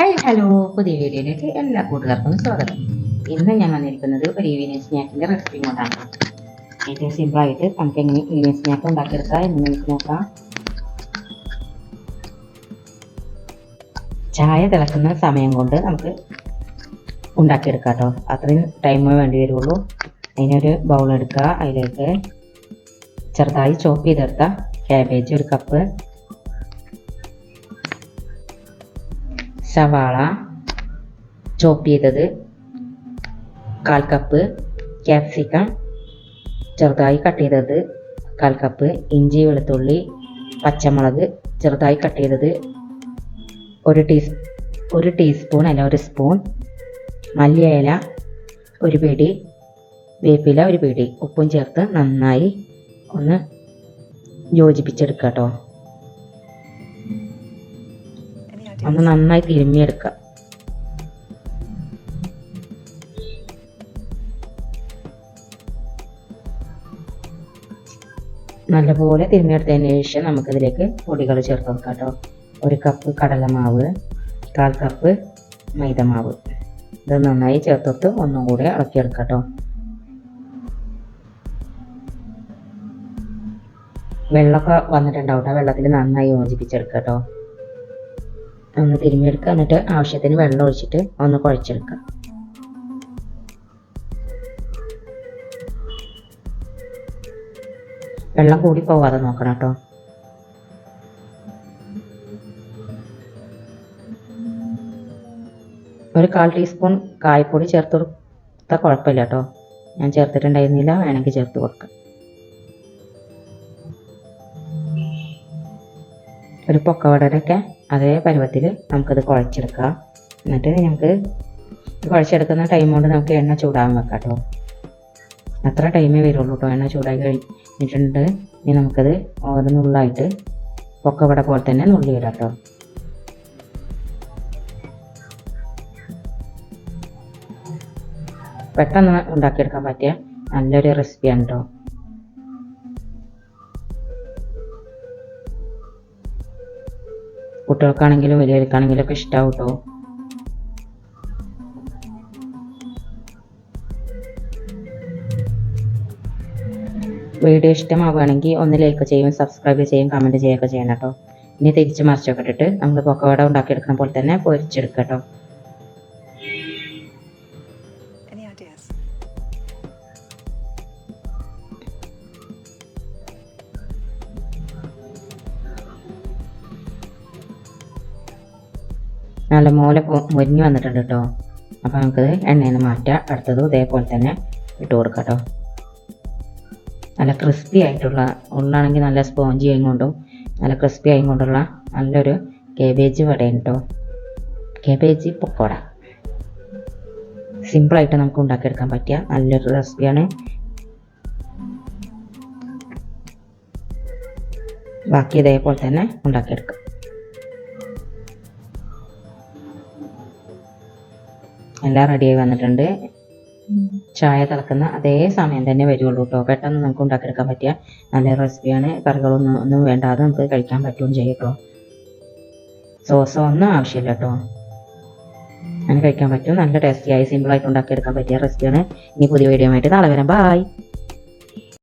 Hi hello പുതിയ വീഡിയോയിലേക്ക് എല്ലാ കൂട്ടുകാർക്കും സ്വാഗതം. ഇന്ന് ഞാൻ വന്നിരിക്കുന്നത് ഒരു ഈവനിങ് സ്നാക്കിന്റെ റെസിപ്പി കൊണ്ടാണ് ഏറ്റവും സിമ്പിളായിട്ട് നമുക്ക് എങ്ങനെ ഈവനിങ് സ്നാക്ക് ഉണ്ടാക്കിയെടുക്കാം എന്ന് നമുക്ക് നോക്കാം. ചായ തിളക്കുന്ന സമയം കൊണ്ട് നമുക്ക് ഉണ്ടാക്കിയെടുക്കാം കേട്ടോ. അത്രയും ടൈം വേണ്ടി വരുള്ളൂ. അതിനൊരു ബൗൾ എടുക്കുക. അതിലേക്ക് ചെറുതായി ചോപ്പ് ചെയ്തെടുത്ത ക്യാബേജ് ഒരു കപ്പ് സവാള ചോപ്പ് ചെയ്തത്. കാൽ കപ്പ് ക്യാപ്സിക്കം ചെറുതായി കട്ട് ചെയ്തത്. കാൽ കപ്പ് ഇഞ്ചി വെളുത്തുള്ളി പച്ചമുളക് ചെറുതായി കട്ട് ചെയ്തത്. ഒരു ടീസ് ഒരു ടീസ്പൂൺ അല്ല ഒരു സ്പൂൺ മല്ലിയില ഒരു പിടി വേപ്പില ഒരു പിടി. ഉപ്പും ചേർത്ത് നന്നായി ഒന്ന് യോജിപ്പിച്ചെടുക്കുക കേട്ടോ ഒന്ന് നന്നായി തിരുമ്മിയെടുക്കുക നല്ലപോലെ തിരുമ്മിയെടുത്തതിന് ശേഷം നമുക്കിതിലേക്ക് പൊടികൾ ചേർത്ത് കൊടുക്കാം കേട്ടോ. ഒരു കപ്പ് കടലമാവ് കാൽ കപ്പ് മൈദമാവ്. ഇത് നന്നായി ചേർത്തെടുത്ത് ഒന്നും കൂടെ ഇളക്കിയെടുക്കാം കേട്ടോ. വെള്ളമൊക്കെ വന്നിട്ടുണ്ടാവും കേട്ടോ. വെള്ളത്തിൽ നന്നായി യോജിപ്പിച്ചെടുക്കാം കേട്ടോ. ഒന്ന് തിരുമ്മിയെടുക്കുക. എന്നിട്ട് ആവശ്യത്തിന് വെള്ളം ഒഴിച്ചിട്ട് ഒന്ന് കുഴച്ചെടുക്കുക. വെള്ളം കൂടി പോവാതെ നോക്കണം കേട്ടോ. ഒരു കാൽ ടീസ്പൂൺ കായപ്പൊടി ചേർത്ത് കൊടുത്താൽ കുഴപ്പമില്ല കേട്ടോ. ഞാൻ ചേർത്തിട്ടുണ്ടായിരുന്നില്ല. വേണമെങ്കിൽ ചേർത്ത് കൊടുക്കാം. ഒരു പൊക്കവടയൊക്കെ അതേ പരുവത്തിൽ നമുക്കത് കുഴച്ചെടുക്കാം. എന്നിട്ട് നമുക്ക് കുഴച്ചെടുക്കുന്ന ടൈം കൊണ്ട് നമുക്ക് എണ്ണ ചൂടാകാൻ വെക്കാം കേട്ടോ അത്ര ടൈമേ വരുള്ളൂ കേട്ടോ എണ്ണ ചൂടായി കഴിഞ്ഞിട്ടുണ്ട്. ഇനി നമുക്കത് ഓരോ നുള്ളായിട്ട് പൊക്കവട പോലെ തന്നെ നുള്ളി ഇടാം കേട്ടോ പെട്ടെന്ന് ഉണ്ടാക്കിയെടുക്കാൻ പറ്റിയ നല്ലൊരു റെസിപ്പിയാണ് കേട്ടോ കുട്ടികൾക്കാണെങ്കിലും വലിയവർക്കാണെങ്കിലും ഒക്കെ ഇഷ്ടമാവും കേട്ടോ വീഡിയോ ഇഷ്ടമാവുകയാണെങ്കിൽ ഒന്ന് ലൈക്ക് ചെയ്യും സബ്സ്ക്രൈബ് ചെയ്യും കമന്റ് ചെയ്യുകയൊക്കെ ചെയ്യണം കേട്ടോ ഇനി തിരിച്ച് മറിച്ചൊക്കെ ഇട്ടിട്ട് നമ്മൾ പൊക്കവട ഉണ്ടാക്കിയെടുക്കുന്ന പോലെ തന്നെ പൊരിച്ചെടുക്കാം കേട്ടോ നല്ല മൂല മുരിഞ്ഞ് വന്നിട്ടുണ്ട് കേട്ടോ അപ്പോൾ നമുക്കത് എണ്ണയിൽ നിന്ന് മാറ്റാം. അടുത്തതും ഇതേപോലെ തന്നെ ഇട്ട് കൊടുക്കാം കേട്ടോ നല്ല ക്രിസ്പി ആയിട്ടുള്ള ഉള്ളാണെങ്കിൽ നല്ല സ്പോഞ്ചി ആയി കൊണ്ടും നല്ല ക്രിസ്പി ആയി കൊണ്ടുള്ള നല്ലൊരു കേബേജ് വടയാണ് കേട്ടോ കേബേജ് പക്കോട. സിമ്പിളായിട്ട് നമുക്ക് ഉണ്ടാക്കിയെടുക്കാൻ പറ്റിയ നല്ലൊരു റെസിപ്പിയാണ് ബാക്കി ഇതേപോലെ തന്നെ ഉണ്ടാക്കിയെടുക്കാം. എല്ലാം റെഡിയായി വന്നിട്ടുണ്ട്. ചായ തിളക്കുന്ന അതേ സമയം തന്നെ വരുള്ളൂ കേട്ടോ പെട്ടെന്ന് നമുക്ക് ഉണ്ടാക്കിയെടുക്കാൻ പറ്റിയ നല്ല റെസിപ്പിയാണ് കറികളൊന്നും ഒന്നും വേണ്ടാതെ നമുക്ക് കഴിക്കാൻ പറ്റുകയും ചെയ്യും കേട്ടോ സോസോ ഒന്നും ആവശ്യമില്ല കേട്ടോ അങ്ങനെ കഴിക്കാൻ പറ്റും. നല്ല ടേസ്റ്റിയായി സിമ്പിളായിട്ട് ഉണ്ടാക്കിയെടുക്കാൻ പറ്റിയ റെസിപ്പിയാണ് ഇനി പുതിയ വീഡിയോ ആയിട്ട് നാളെ വരാം. ബായ്